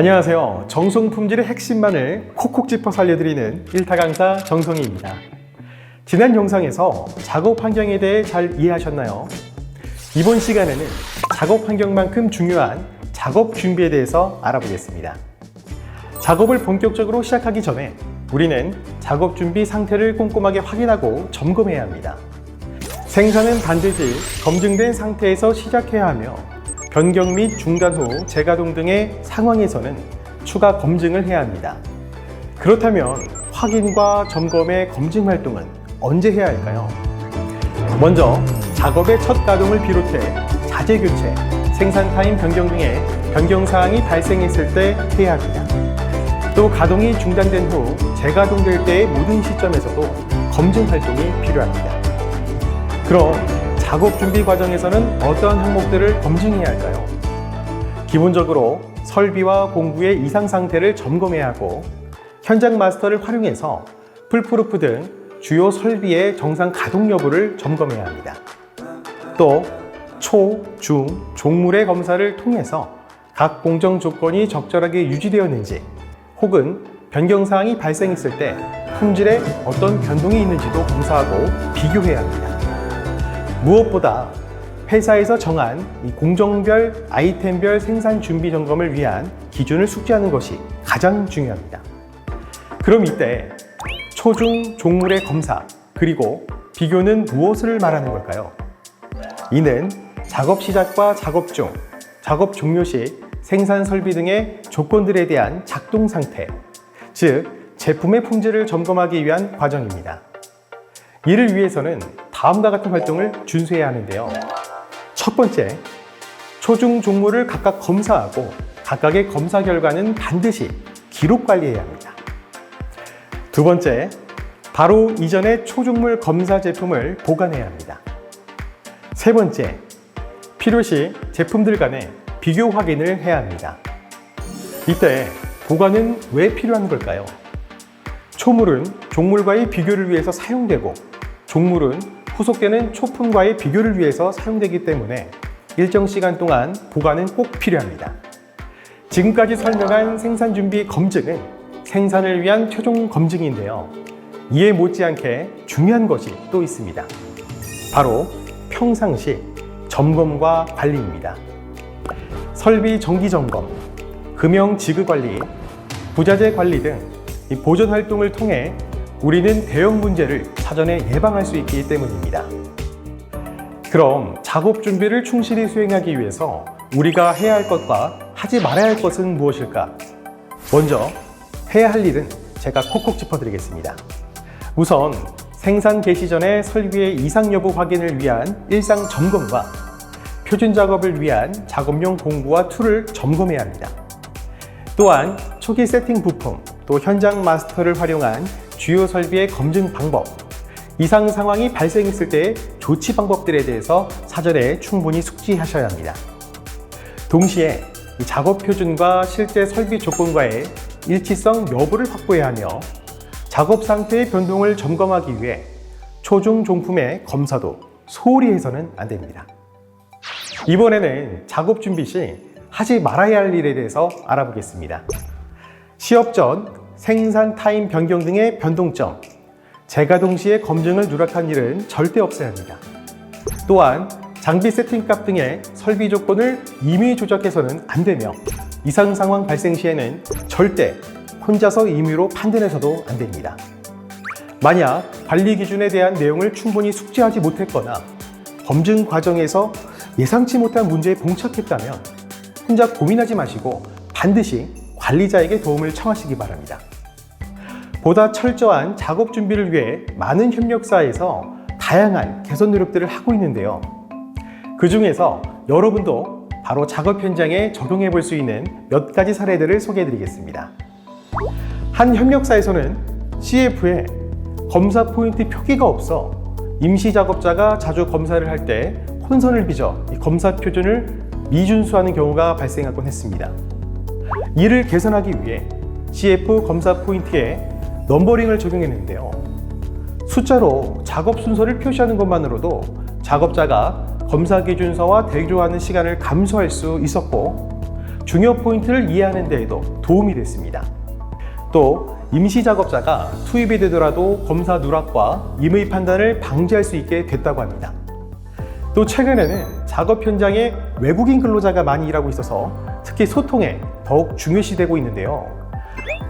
안녕하세요. 정성 품질의 핵심만을 콕콕 짚어 살려드리는 일타 강사 정성희입니다. 지난 영상에서 작업 환경에 대해 잘 이해하셨나요? 이번 시간에는 작업 환경만큼 중요한 작업 준비에 대해서 알아보겠습니다. 작업을 본격적으로 시작하기 전에 우리는 작업 준비 상태를 꼼꼼하게 확인하고 점검해야 합니다. 생산은 반드시 검증된 상태에서 시작해야 하며 변경 및 중단 후 재가동 등의 상황에서는 추가 검증을 해야 합니다. 그렇다면 확인과 점검의 검증 활동은 언제 해야 할까요? 먼저 작업의 첫 가동을 비롯해 자재 교체, 생산 타임 변경 등의 변경 사항이 발생했을 때 해야 합니다. 또 가동이 중단된 후 재가동될 때의 모든 시점에서도 검증 활동이 필요합니다. 그럼 작업 준비 과정에서는 어떠한 항목들을 검증해야 할까요? 기본적으로 설비와 공구의 이상 상태를 점검해야 하고 현장 마스터를 활용해서 풀프루프 등 주요 설비의 정상 가동 여부를 점검해야 합니다. 또 초, 중, 종물의 검사를 통해서 각 공정 조건이 적절하게 유지되었는지 혹은 변경 사항이 발생했을 때 품질에 어떤 변동이 있는지도 검사하고 비교해야 합니다. 무엇보다 회사에서 정한 이 공정별 아이템별 생산 준비 점검을 위한 기준을 숙지하는 것이 가장 중요합니다. 그럼 이때 초중 종물의 검사 그리고 비교는 무엇을 말하는 걸까요? 이는 작업 시작과 작업 중, 작업 종료 시 생산 설비 등의 조건들에 대한 작동 상태, 즉 제품의 품질을 점검하기 위한 과정입니다. 이를 위해서는 다음과 같은 활동을 준수해야 하는데요. 첫 번째, 초중 종물을 각각 검사하고 각각의 검사 결과는 반드시 기록 관리해야 합니다. 두 번째, 바로 이전의 초중물 검사 제품을 보관해야 합니다. 세 번째, 필요시 제품들 간의 비교 확인을 해야 합니다. 이때 보관은 왜 필요한 걸까요? 초물은 종물과의 비교를 위해서 사용되고 종물은 후속되는 초품과의 비교를 위해서 사용되기 때문에 일정 시간 동안 보관은 꼭 필요합니다. 지금까지 설명한 생산 준비 검증은 생산을 위한 최종 검증인데요. 이에 못지않게 중요한 것이 또 있습니다. 바로 평상시 점검과 관리입니다. 설비 정기 점검, 금형 지급 관리, 부자재 관리 등 보존 활동을 통해 우리는 대형 문제를 사전에 예방할 수 있기 때문입니다. 그럼 작업 준비를 충실히 수행하기 위해서 우리가 해야 할 것과 하지 말아야 할 것은 무엇일까? 먼저 해야 할 일은 제가 콕콕 짚어드리겠습니다. 우선 생산 개시 전에 설비의 이상 여부 확인을 위한 일상 점검과 표준 작업을 위한 작업용 공구와 툴을 점검해야 합니다. 또한 초기 세팅 부품, 또 현장 마스터를 활용한 주요 설비의 검증 방법, 이상 상황이 발생했을 때의 조치 방법들에 대해서 사전에 충분히 숙지하셔야 합니다. 동시에 이 작업 표준과 실제 설비 조건과의 일치성 여부를 확보해야 하며 작업 상태의 변동을 점검하기 위해 초중 종품의 검사도 소홀히 해서는 안 됩니다. 이번에는 작업 준비 시 하지 말아야 할 일에 대해서 알아보겠습니다. 시업 전 생산 타임 변경 등의 변동점, 재가동 시의 검증을 누락한 일은 절대 없어야 합니다. 또한 장비 세팅값 등의 설비 조건을 임의 조작해서는 안 되며 이상 상황 발생 시에는 절대 혼자서 임의로 판단해서도 안 됩니다. 만약 관리 기준에 대한 내용을 충분히 숙지하지 못했거나 검증 과정에서 예상치 못한 문제에 봉착했다면 혼자 고민하지 마시고 반드시 관리자에게 도움을 청하시기 바랍니다. 보다 철저한 작업 준비를 위해 많은 협력사에서 다양한 개선 노력들을 하고 있는데요. 그 중에서 여러분도 바로 작업 현장에 적용해 볼 수 있는 몇 가지 사례들을 소개해 드리겠습니다. 한 협력사에서는 CF에 검사 포인트 표기가 없어 임시 작업자가 자주 검사를 할 때 혼선을 빚어 이 검사 표준을 미준수하는 경우가 발생하곤 했습니다. 이를 개선하기 위해 CF 검사 포인트에 넘버링을 적용했는데요. 숫자로 작업 순서를 표시하는 것만으로도 작업자가 검사 기준서와 대조하는 시간을 감소할 수 있었고 중요 포인트를 이해하는 데에도 도움이 됐습니다. 또 임시 작업자가 투입이 되더라도 검사 누락과 임의 판단을 방지할 수 있게 됐다고 합니다. 또 최근에는 작업 현장에 외국인 근로자가 많이 일하고 있어서 특히 소통에 더욱 중요시되고 있는데요.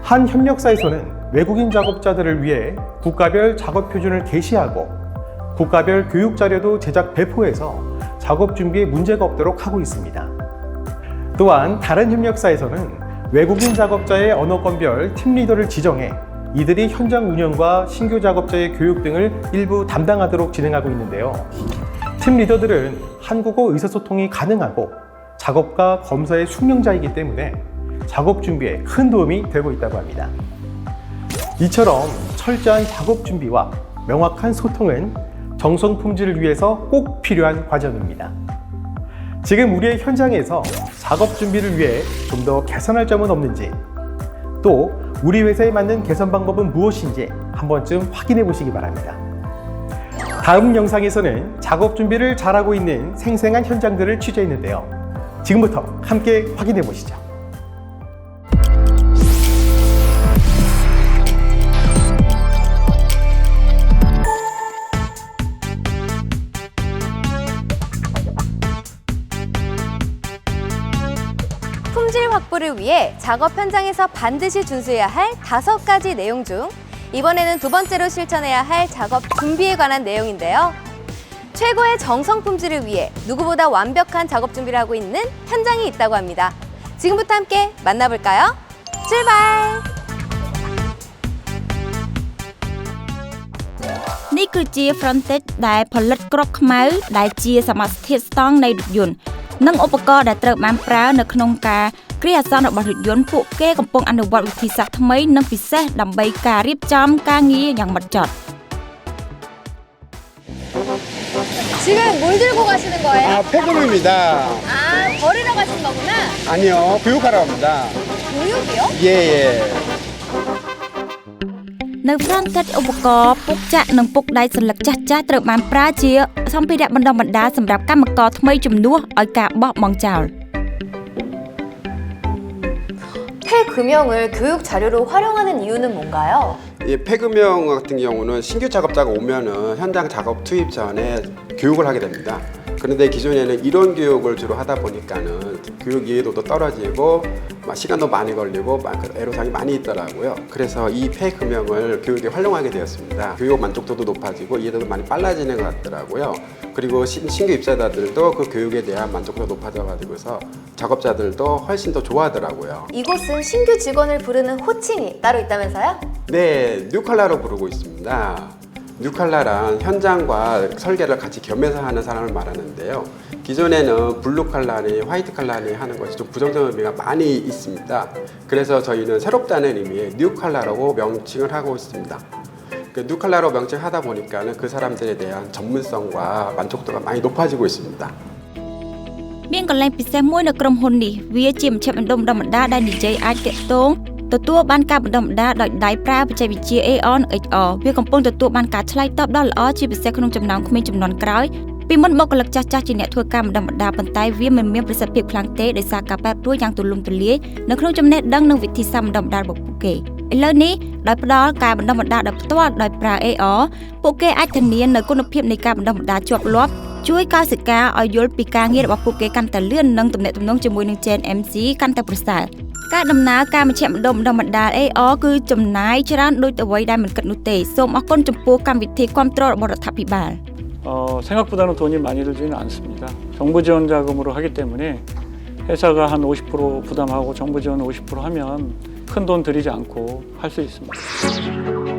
한 협력사에서는 외국인 작업자들을 위해 국가별 작업 표준을 게시하고 국가별 교육 자료도 제작 배포해서 작업 준비에 문제가 없도록 하고 있습니다. 또한 다른 협력사에서는 외국인 작업자의 언어권별 팀 리더를 지정해 이들이 현장 운영과 신규 작업자의 교육 등을 일부 담당하도록 진행하고 있는데요. 팀 리더들은 한국어 의사소통이 가능하고 작업과 검사의 숙련자이기 때문에 작업 준비에 큰 도움이 되고 있다고 합니다. 이처럼 철저한 작업 준비와 명확한 소통은 정성 품질을 위해서 꼭 필요한 과정입니다. 지금 우리의 현장에서 작업 준비를 위해 좀 더 개선할 점은 없는지, 또 우리 회사에 맞는 개선 방법은 무엇인지 한 번쯤 확인해 보시기 바랍니다. 다음 영상에서는 작업 준비를 잘하고 있는 생생한 현장들을 취재했는데요. 지금부터 함께 확인해 보시죠. 품질 확보를 위해 작업 현장에서 반드시 준수해야 할 다섯 가지 내용 중 이번에는 두 번째로 실천해야 할 작업 준비에 관한 내용인데요. 최고의 정성 품질을 위해 누구보다 완벽한 작업 준비를 하고 있는 현장이 있다고 합니다. 지금부터 함께 만나볼까요? 출발! នេះគឺជា frontage ដែលផលិតគ្រាប់ខ្មៅដែលជាសមាសធាតុស្តង់នៃរថយន្តនិងឧបករណ៍ដែលត្រូវបានប្រើនៅក្នុងការ គ្រាអាសន្នរបស់រថយន្តពួកគេកំពុងអនុវត្តវិធីសាស្ត្រថ្មីនិងពិសេសដើម្បីការរៀបចំការងារយ៉ាងម៉ត់ចត់ 지금 뭘 들고 가시는 거예요? 아, 폐금입니다. 아, 버리러 가시는 거구나. 아니요, 교육하러 갑니다. 교육이요? 예, 예. នៅ frontage ឧបករណ៍ពុកចាក់និងពុកដៃសន្លឹកចាស់ចាស់ៗត្រូវបានប្រើជាសម្ភារៈបណ្ដុះបណ្ដាលសម្រាប់កម្មករថ្មីជំនួសឲ្យការបោះបង់ចោល 폐금형을 교육 자료로 활용하는 이유는 뭔가요? 이 폐금형 같은 경우는 신규 작업자가 오면은 현장 작업 투입 전에 교육을 하게 됩니다. 그런데 기존에는 이론 교육을 주로 하다 보니까는 교육 이해도도 떨어지고 막 시간도 많이 걸리고 애로사항이 많이 있더라고요. 그래서 이 폐금형을 교육에 활용하게 되었습니다. 교육 만족도도 높아지고 이해도도 많이 빨라지는 것 같더라고요. 그리고 신, 신규 입사자들도 그 교육에 대한 만족도가 높아져가지고서 작업자들도 훨씬 더 좋아하더라고요. 이곳은 신규 직원을 부르는 호칭이 따로 있다면서요? 네, 뉴칼라로 부르고 있습니다. 뉴칼라란 현장과 설계를 같이 겸해서 하는 사람을 말하는데요. 기존에는 블루칼라니 화이트칼라니 하는 것이 좀 부정적 의미가 많이 있습니다. 그래서 저희는 새롭다는 의미의 뉴칼라라고 명칭을 하고 있습니다. 그 뉴칼라로 명칭하다 보니까는 그 사람들에 대한 전문성과 만족도가 많이 높아지고 있습니다. មានកន្លែងពិសេសមួយនៅក្រុមហ៊ុននេះវាជាមជ្ឈមណ្ឌលបណ្ដុះបណ្ដាលដែលនិយាយអាចតាក់ទង ទទួលបានការបណ្ដុះបណ្ដាលដោយដៃប្រើបច្ចេកវិទ្យា AR និង HR វាកំពុងទទួលបានការឆ្លើយតបដ៏ល្អជាពិសេសក្នុងចំណោមក្មេងជំនាន់ក្រោយពីមុនបុគ្គលិកចាស់ៗជាអ្នកធ្វើការបណ្ដុះបណ្ដាលប៉ុន្តែវាមិនមានប្រសិទ្ធភាពខ្លាំងទេដោយសារការបែបព្រួលយ៉ាងទូលំទូលាយនៅក្នុងចំណេះដឹងនិងវិធីសាស្ត្របណ្ដុះបណ្ដាលរបស់ពួកគេឥឡូវនេះដោយផ្ដល់ការបណ្ដុះបណ្ដាលដោយផ្ទាល់ដោយប្រើ AR ពួកគេអាចធានានូវគុណភាពនៃការបណ្ដុះបណ្ដាលជាប់លាប់ជួយកោសិកាឲ្យយល់ពីការងាររបស់ពួកគេកាន់តែលឿននិងទំនាក់ទំនងជាមួយនឹង Gen MC កាន់តែប្រសើរ ការដំណើរការមជ្ឈមណ្ឌលបណ្ដុះបណ្ដាល AR គឺចំណាយច្រើនដូចអ្វីដែលមិនគិតនោះទេសូមអរគុណចំពោះកម្មវិធីគ្រប់គ្រងរបស់រដ្ឋាភិបាល 어, 생각보다는 돈이 많이 들지는 않습니다. 정부 지원 자금으로 하기 때문에 회사가 한 50% 부담하고 정부 지원 50% 하면 큰 돈 들이지 않고 할 수 있습니다.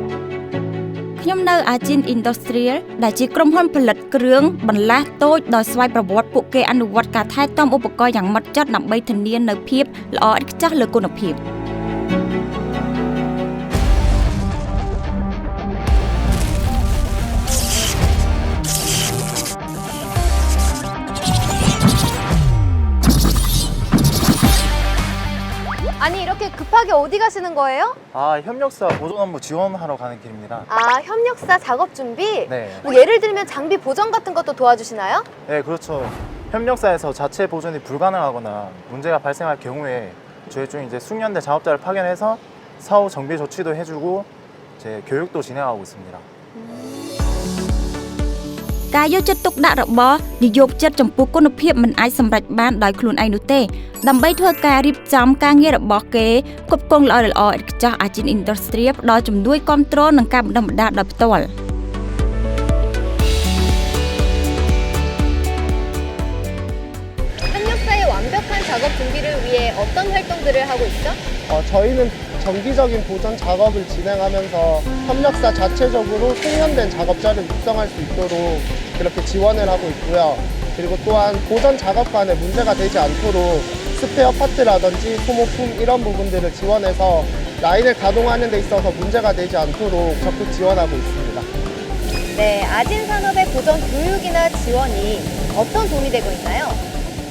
ខ្ញុំនៅ Agin Industrial ដែលជាក្រុមហ៊ុនផលិតគ្រឿងបន្លាស់តូចដោយស្វ័យប្រវត្តិពួកគេអនុវត្តការថែទាំឧបករណ៍យ៉ាងម៉ត់ចត់ដើម្បីធានានូវភាពល្អឥតខ្ចោះលើគុណភាព 아니 이렇게 급하게 어디 가시는 거예요? 아, 협력사 보존 업무 지원하러 가는 길입니다. 아 협력사 작업 준비? 네. 뭐 예를 들면 장비 보정 같은 것도 도와주시나요? 네, 그렇죠. 협력사에서 자체 보존이 불가능하거나 문제가 발생할 경우에 저희 중 이제 숙련된 작업자를 파견해서 사후 정비 조치도 해주고 이제 교육도 진행하고 있습니다. ការយកចិត្តទុកដាក់របស់និយោជិតចំពោះគុណភាពមិនអាចសម្រេចបានដោយខ្លួនឯងនោះទេដើម្បីធ្វើការរៀបចំការងាររបស់គេគ្រប់គ្រងល្អល្អឥតខ្ចោះ Agin Industry ផ្ដល់ជំនួយគ្រប់គ្រងនិងការបណ្ដុះបណ្ដាលដោយផ្ទាល់ 협력사의 완벽한 작업 준비를 위해 어떤 활동들을 하고 있죠? 어, 저희는 정기적인 보전 작업을 진행하면서 협력사 자체적으로 숙련된 작업자를 육성할 수 있도록 그렇게 지원을 하고 있고요. 그리고 또한 보전 작업 간에 문제가 되지 않도록 스페어 파트라든지 소모품 이런 부분들을 지원해서 라인을 가동하는 데 있어서 문제가 되지 않도록 적극 지원하고 있습니다. 네, 아진 산업의 보전 교육이나 지원이 어떤 도움이 되고 있나요?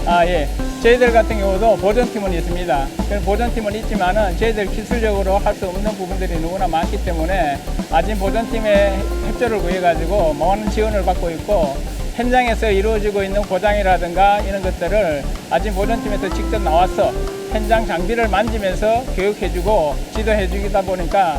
아, 예. 저희들 같은 경우도 보존팀은 있습니다. 그 보존팀은 있지만은 저희들 기술적으로 할 수 없는 부분들이 너무나 많기 때문에 아진 보존팀의 협조를 구해가지고 많은 지원을 받고 있고 현장에서 이루어지고 있는 고장이라든가 이런 것들을 아진 보존팀에서 직접 나와서 현장 장비를 만지면서 교육해주고 지도해주기다 보니까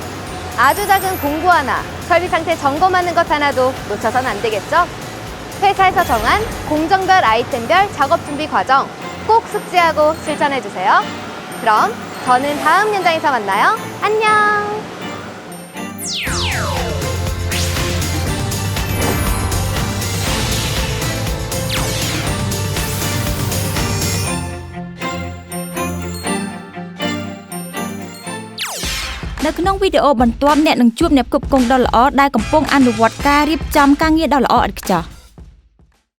아주 작은 공구 하나, 설비 상태 점검하는 것 하나도 놓쳐선 안 되겠죠? 회사에서 정한 공정별 아이템별 작업 준비 과정 꼭 숙지하고 실천해 주세요. 그럼 저는 다음 현장에서 만나요. 안녕! ။ នៅក្នុងវីដេអូបន្ទាប់អ្នកនឹងជួបអ្នកគ្រប់គ្រងដ៏ល្អដែលកំពុងអនុវត្តការរៀបចំការងារដ៏ល្អឥតខ្ចោះ។